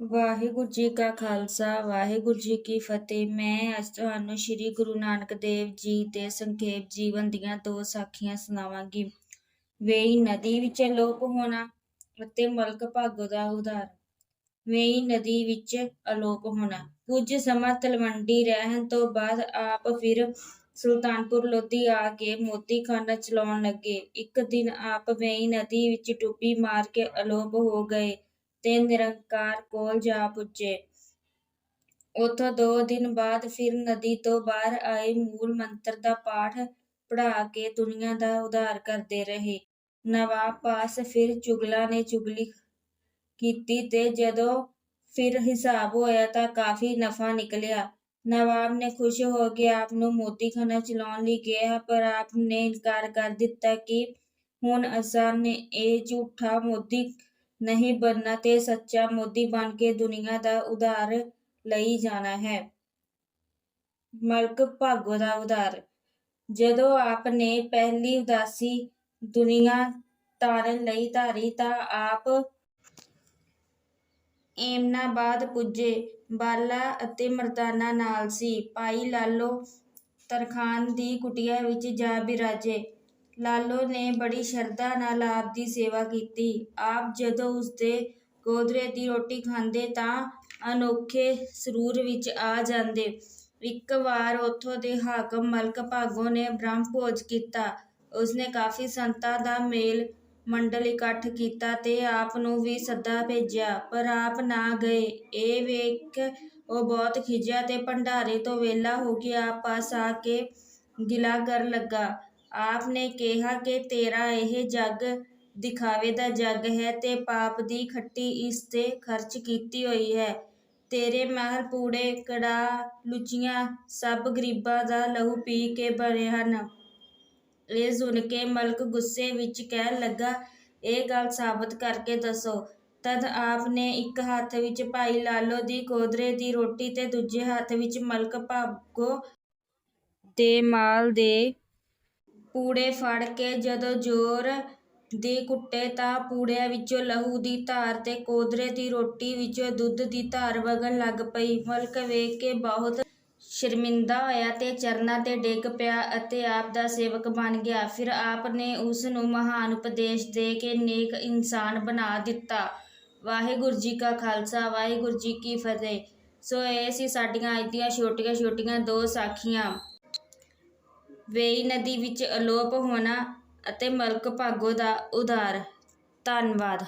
ਵਾਹਿਗੁਰੂ ਜੀ ਕਾ ਖਾਲਸਾ, ਵਾਹਿਗੁਰੂ ਜੀ ਕੀ ਫਤਿਹ। ਮੈਂ ਅੱਜ ਤੁਹਾਨੂੰ ਸ੍ਰੀ ਗੁਰੂ ਨਾਨਕ ਦੇਵ ਜੀ ਦੇ ਸੰਖੇਪ ਜੀਵਨ ਦੀਆਂ ਦੋ ਸਾਖੀਆਂ ਸੁਣਾਵਾਂਗੀ। ਵੇਈ ਨਦੀ ਵਿੱਚ ਅਲੋਪ ਹੋਣਾ ਅਤੇ ਮਲਕ ਭਾਗੋ ਦਾ ਉਦਾਹਰਨ ਵੇਈ ਨਦੀ ਵਿੱਚ ਅਲੋਪ ਹੋਣਾ। ਕੁਝ ਸਮਾਂ ਤਲਵੰਡੀ ਰਹਿਣ ਤੋਂ ਬਾਅਦ ਆਪ ਫਿਰ ਸੁਲਤਾਨਪੁਰ ਲੋਧੀ ਆ ਕੇ ਮੋਤੀਖਾਨਾ ਚਲਾਉਣ ਲੱਗੇ। ਇੱਕ ਦਿਨ ਆਪ ਵੇਈ ਨਦੀ ਵਿੱਚ ਡੁੱਬੀ ਮਾਰ ਕੇ ਅਲੋਪ ਹੋ ਗਏ। ਤੇ ਨਿਰੰਕਾਰ ਕੋਲ ਜਾ ਪੁੱਜੇ। ਉਥੋਂ ਦੋ ਦਿਨ ਬਾਅਦ ਫਿਰ ਨਦੀ ਤੋਂ ਬਾਹਰ ਆਏ ਮੂਲ ਮੰਤਰ ਦਾ ਪਾਠ ਪੜ੍ਹਾ ਕੇ ਦੁਨੀਆ ਦਾ ਉਧਾਰ ਕਰਦੇ ਰਹੇ। ਨਵਾਬ ਪਾਸ ਫਿਰ ਚੁਗਲਾਂ ਨੇ ਚੁਗਲੀ ਕੀਤੀ ਤੇ ਜਦੋਂ ਫਿਰ ਹਿਸਾਬ ਹੋਇਆ ਤਾਂ ਕਾਫੀ ਨਫਾ ਨਿਕਲਿਆ। ਨਵਾਬ ਨੇ ਖੁਸ਼ ਹੋ ਕੇ ਆਪ ਨੂੰ ਮੋਤੀਖਾਨਾ ਚਲਾਉਣ ਲਈ ਕਿਹਾ, ਪਰ ਆਪ ਨੇ ਇਨਕਾਰ ਕਰ ਦਿੱਤਾ ਕਿ ਹੁਣ ਅਸਾਂ ਨੇ ਇਹ ਝੂਠਾ ਮੋਤੀ ਨਹੀਂ ਬਣਨਾ ਤੇ ਸੱਚਾ ਮੋਦੀ ਬਣ ਕੇ ਦੁਨੀਆ ਦਾ ਉਧਾਰ ਲਈ ਜਾਣਾ ਹੈ। ਮਲਕ ਭਾਗੋ ਦਾ ਉਧਾਰ। ਜਦੋਂ ਆਪ ਨੇ ਪਹਿਲੀ ਉਦਾਸੀ ਦੁਨੀਆ ਤਾਰਨ ਲਈ ਧਾਰੀ ਤਾਂ ਆਪ ਏਮਨਾਬਾਦ ਪੁੱਜੇ। ਬਾਲਾ ਅਤੇ ਮਰਦਾਨਾ ਨਾਲ ਸੀ। ਭਾਈ ਲਾਲੋ ਤਰਖਾਨ ਦੀ ਕੁਟੀਆ ਵਿੱਚ ਜਾ ਬਿਰਾਜੇ। ਲਾਲੋ ਨੇ ਬੜੀ ਸ਼ਰਧਾ ਨਾਲ ਆਪ ਦੀ ਸੇਵਾ ਕੀਤੀ। ਆਪ ਜਦੋਂ ਉਸਦੇ ਗੋਦਰੇ ਦੀ ਰੋਟੀ ਖਾਂਦੇ ਤਾਂ ਅਨੋਖੇ ਸਰੂਰ ਵਿੱਚ ਆ ਜਾਂਦੇ। ਇੱਕ ਵਾਰ ਉੱਥੋਂ ਦੇ ਹਾਕਮ ਮਲਕ ਭਾਗੋ ਨੇ ਬ੍ਰਹਮ ਭੋਜ ਕੀਤਾ। ਉਸਨੇ ਕਾਫੀ ਸੰਤਾਂ ਦਾ ਮੇਲ ਮੰਡਲ ਇਕੱਠ ਕੀਤਾ ਤੇ ਆਪ ਨੂੰ ਵੀ ਸੱਦਾ ਭੇਜਿਆ, ਪਰ ਆਪ ਨਾ ਗਏ। ਇਹ ਵੇਖ ਉਹ ਬਹੁਤ ਖਿਝਿਆ ਤੇ ਭੰਡਾਰੇ ਤੋਂ ਵਿਹਲਾ ਹੋ ਕੇ ਆਪ ਪਾਸ ਆ ਕੇ ਗਿਲਾ ਕਰਨ ਲੱਗਾ। ਆਪ ਨੇ ਕਿਹਾ ਕਿ ਤੇਰਾ ਇਹ ਜੱਗ ਦਿਖਾਵੇ ਦਾ ਜੱਗ ਹੈ ਤੇ ਪਾਪ ਦੀ ਖੱਟੀ ਇਸ ਤੇ ਖਰਚ ਕੀਤੀ ਹੋਈ ਹੈ। ਤੇਰੇ ਮਹਿਲ ਪੂੜੇ, ਕੜਾ, ਲੁਚੀਆਂ ਸਭ ਗਰੀਬਾਂ ਦਾ ਲਹੂ ਪੀ ਕੇ ਭਰੇ ਹਨ। ਇਹ ਸੁਣ ਕੇ ਮਲਕ ਗੁੱਸੇ ਵਿੱਚ ਕਹਿਣ ਲੱਗਾ, ਇਹ ਗੱਲ ਸਾਬਤ ਕਰਕੇ ਦੱਸੋ। ਤਦ ਆਪ ਨੇ ਇੱਕ ਹੱਥ ਵਿੱਚ ਭਾਈ ਲਾਲੋ ਦੀ ਗੋਦਰੇ ਦੀ ਰੋਟੀ ਤੇ ਦੂਜੇ ਹੱਥ ਵਿੱਚ ਮਲਕ ਭਾਗੋ ਦੇ ਮਾਲ ਦੇ ਪੂੜੇ ਫੜ ਕੇ ਜਦੋਂ ਜ਼ੋਰ ਦੀ ਕੁੱਟੇ ਤਾਂ ਪੂੜਿਆਂ ਵਿੱਚੋਂ ਲਹੂ ਦੀ ਧਾਰ ਤੇ ਕੋਦਰੇ ਦੀ ਰੋਟੀ ਵਿੱਚੋਂ ਦੁੱਧ ਦੀ ਧਾਰ ਵਗਣ ਲੱਗ ਪਈ। ਮਲਕ ਵੇਖ ਕੇ ਬਹੁਤ ਸ਼ਰਮਿੰਦਾ ਹੋਇਆ ਤੇ ਚਰਨਾਂ ਤੇ ਡਿੱਗ ਪਿਆ ਅਤੇ ਆਪ ਦਾ ਸੇਵਕ ਬਣ ਗਿਆ। ਫਿਰ ਆਪ ਨੇ ਉਸ ਨੂੰ ਮਹਾਨ ਉਪਦੇਸ਼ ਦੇ ਕੇ ਨੇਕ ਇਨਸਾਨ ਬਣਾ ਦਿੱਤਾ। ਵਾਹਿਗੁਰੂ ਜੀ ਕਾ ਖਾਲਸਾ, ਵਾਹਿਗੁਰੂ ਜੀ ਕੀ ਫਤਿਹ। ਸੋ ਇਹ ਸੀ ਸਾਡੀਆਂ ਅੱਜ ਦੀਆਂ ਛੋਟੀਆਂ ਛੋਟੀਆਂ ਦੋ ਸਾਖੀਆਂ। ਵੇਈ ਨਦੀ ਵਿੱਚ ਅਲੋਪ ਹੋਣਾ ਅਤੇ ਮਲਕ ਭਾਗੋ ਦਾ ਉਧਾਰ। ਧੰਨਵਾਦ।